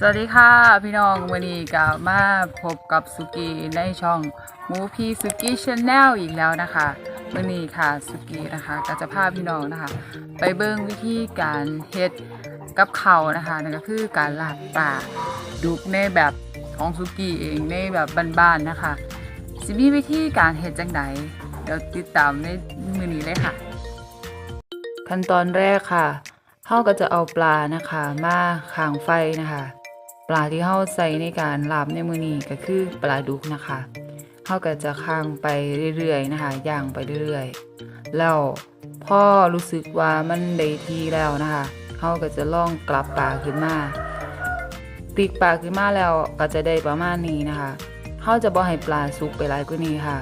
สวัสดีค่ะพี่น้องวันนี้ก็มาพบกับสุกี้ในช่องมูพี่สุกี้ชาแนลอีกแล้วนะคะวันนี้ค่ะสุกี้นะคะก็จะพาพี่น้องนะคะ ไปเบิ่งวิธีการเฮ็ดกับเขานะคะนั่นก็คือการลาดปลาดุกในแบบของสุกี้เองในแบบบ้านๆนะคะสิมีวิธีการเฮ็ดจังไดเดี๋ยวติดตามในมือนี้เลยค่ะ ขั้นตอนแรกค่ะเฮาก็จะเอาปลานะคะ มาข้างไฟนะคะ ปลาที่เฮาใส่ในการลาบในมือนี้ก็คือปลาดุกนะคะเฮาก็จะข้างไปเรื่อยๆนะคะย่างไปเรื่อยๆ แล้วพอรู้สึกว่ามันได้ทีแล้วนะคะเฮาก็จะล่องกลับปลาขึ้นมาติกปลาขึ้นมาแล้วก็จะได้ประมาณนี้นะคะเฮาจะบ่ให้ปลาสุกไปหลายกว่านี้ค่ะ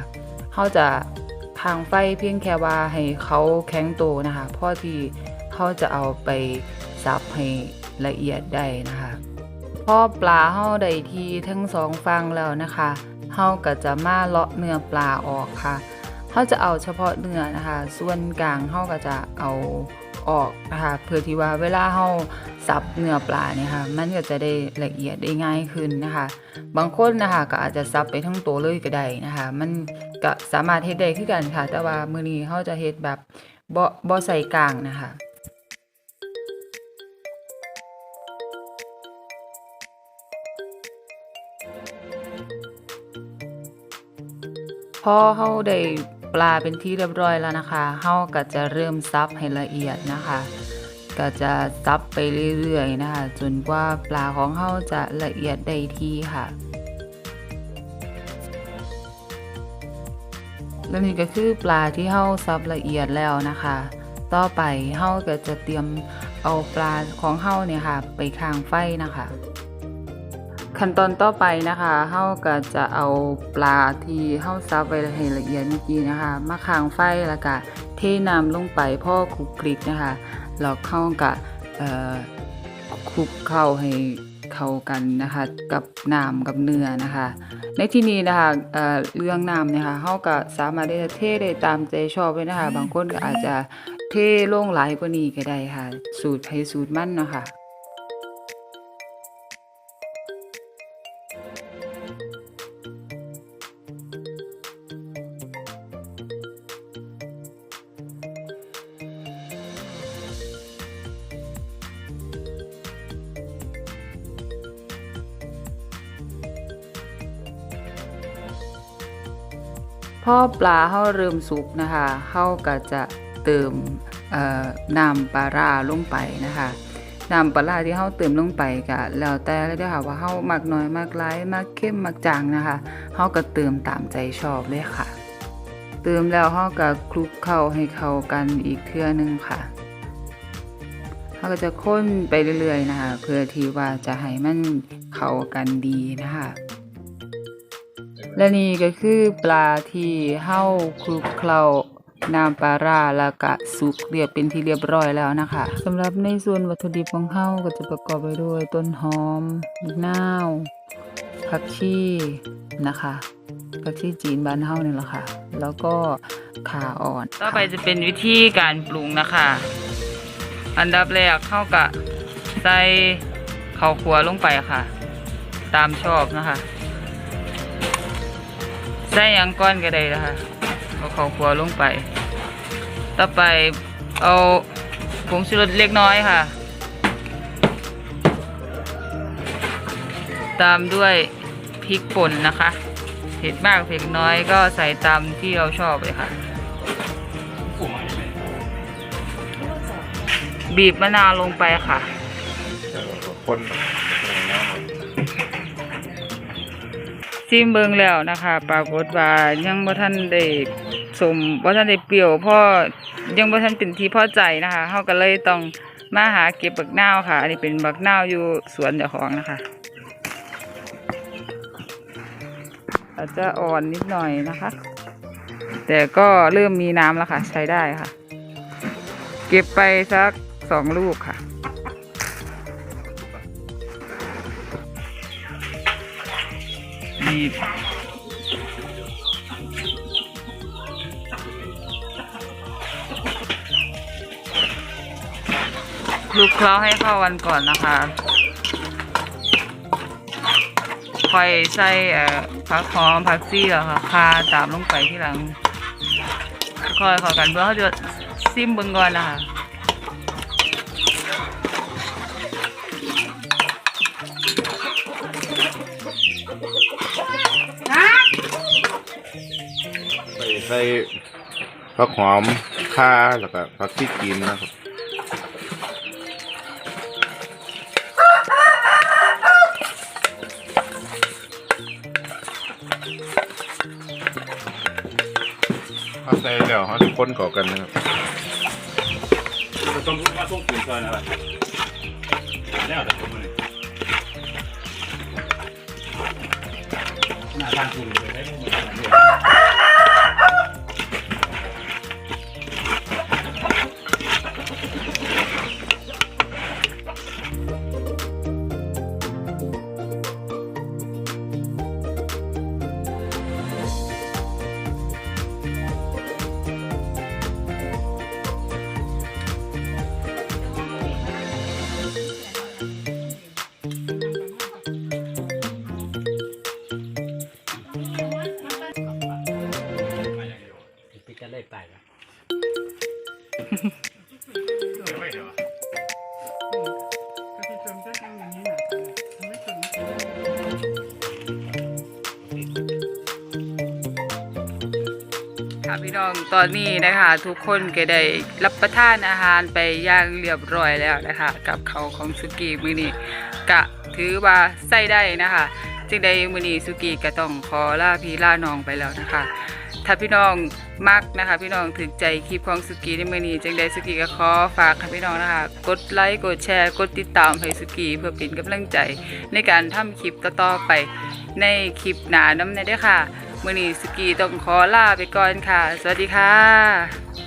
เฮาจะทางไฟเพียงแค่ว่าให้เขาแข็งโตนะคะพอที่เขาจะเอาไปสับให้ละเอียดได้นะคะ พอปลาเฮาได้ทีทั้งสองฝั่งแล้วนะคะเฮาก็จะมาเลาะเนื้อปลาออกค่ะเฮาจะเอาเฉพาะเนื้อนะคะ ส่วนกลางเฮาก็จะเอาออกนะคะเพื่อที่ว่าเวลาเฮาสับเนื้อปลาเนี่ยค่ะ มันก็จะได้ละเอียดได้ง่ายขึ้นนะคะ บางคนนะคะก็อาจจะสับไปทั้งตัวเลยก็ได้นะคะ มันก็สามารถเฮ็ดได้คือกันค่ะ แต่ว่ามื้อนี้เฮาจะเฮ็ดแบบบ่บ่ใส่กลางนะคะ อเฮาได้ปลาเป็นที่เรียบร้อยแล้วนะคะเฮาก็จะเริ่มซับให้ละเอียดนะคะ ก็จะซับไปเรื่อยๆนะคะ จนกว่าปลาของเฮาจะละเอียดได้ที่ค่ะ และนี่ก็คือปลาที่เฮาซับละเอียดแล้วนะคะ ต่อไปเฮาก็จะเตรียมเอาปลาของเฮาเนี่ยค่ะ ไปข้างไฟนะคะ ขั้นตอนต่อไปนะคะเฮาก็จะเอาปลาที่เฮาซับไว้ให้ละเอียดเมื่อกี้นะคะ มาข้างไฟแล้วก็เทน้ำลงไปพ่อคลุกคลิกนะคะแล้วเข้ากับเอ่อคลุกเข้าให้เข้ากันนะคะ กับน้ำกับเนื้อนะคะ ในที่นี้นะคะเอ่อเรื่องน้ำเนี่ยค่ะเฮาก็สามารถได้เทได้ตามใจชอบเลยนะคะ บางคนก็อาจจะเทลงหลายกว่านี้ก็ได้ค่ะ สูตรไผสูตรมั่นเนาะค่ะ พอปลาเฮาเริ่มสุกนะคะเฮาก็จะเติมน้ำปลาร้าลงไปนะคะน้ำปลาราที่เฮาเติมลงไปก็แล้วแต่เลยด้อค่ะว่าเฮามักน้อยมักหลายมักเข้มมักจางนะคะเฮาก็เติมตามใจชอบเลยค่ะ เติมแล้วเฮาก็คลุกเข้าให้เข้ากันอีกเทื่อนึงค่ะเฮาก็จะค้นไปเรื่อยๆนะคะ เพื่อที่ว่าจะให้มันเข้ากันดีนะคะ และนี่ก็คือปลาที่เฮาคลุกเคล้าน้ำปลาร้าแล้วก็สุกเรียบเป็นที่เรียบร้อยแล้วนะคะสำหรับในส่วนวัตถุดิบของเฮาก็จะประกอบไปด้วยต้นหอมมะนาวผักชีนะคะผักชีจีนบ้านเฮานี่แหละค่ะ แล้วก็ข่าอ่อน ต่อไปจะเป็นวิธีการปรุงนะคะ อันดับแรกเข้ากับใส่ข้าวคั่วลงไปค่ะ ตามชอบนะคะ ใส่ยังก้อนก็ได้นะคะเอาข้าวคั่วลงไป ต่อไปเอาผงชูรสเล็กน้อยค่ะ ตามด้วยพริกป่นนะคะเผ็ดมากเผ็ดน้อยก็ใส่ตามที่เราชอบเลยค่ะ บีบมะนาวลงไปค่ะคน ซิมเบิงแล้วนะคะ ปรากฏว่ายังบ่ทันได้สมบ่ทันได้เปรี้ยวพอยังบ่ทันเป็นที่พอใจนะคะเฮาก็เลยต้องมาหาเก็บบักนาวค่ะ อันนี้เป็นบักนาวอยู่สวนเจ้าของนะคะอาจจะอ่อนนิดหน่อยนะคะ แต่ก็เริ่มมีน้ำแล้วค่ะ ใช้ได้ค่ะ เก็บไปสักสองลูกค่ะ บีบลุกเคล้าให้เข้ากันก่อนนะคะค่อยใส่เอ่อผักหอมผักซี่แล้วค่ะคาตามลงไปที่หลังค่อยข้ากันเพื่อเขาจะซิมเบิงก่อนนะคะ ใส่ใส่ผักหอมข่าแล้วก็ผักที่กินนะครับเอาใส่แล้วเขาจะคนก่อกันนะครับต้มมาต้มตุ๋นก่อนอะไหร่แล้วแต่ผมเลยหน้าทางคุณเลยได้พวกมันเลย ปิดกันเลยไปแล้วค่ะพี่น้องตอนนี้นะคะ ทุกคนก็ได้รับประทานอาหารไปอย่างเรียบร้อยแล้วนะคะ กับเขาวของสุกี้มือนี้กะถือว่าใส่ได้นะคะ จึงได้มือนี้สุกี้ก็ต้องขอลาพี่ลาน้องไปแล้วนะคะ ถ้าพี่น้องมักนะคะ พี่น้องถึงใจคลิปของสุกี้ในมือนี้จังได้สุกี้ก็ขอฝากค่ะพี่น้องนะคะ กดไลค์กดแชร์ กดติดตามให้สุกี้เพื่อเป็นกำลังใจในการทำคลิปต่อๆไปในคลิปหน้าน้ำในเด้อค่ะมือนี้สกีต้องขอลาไปก่อนค่ะ สวัสดีค่ะ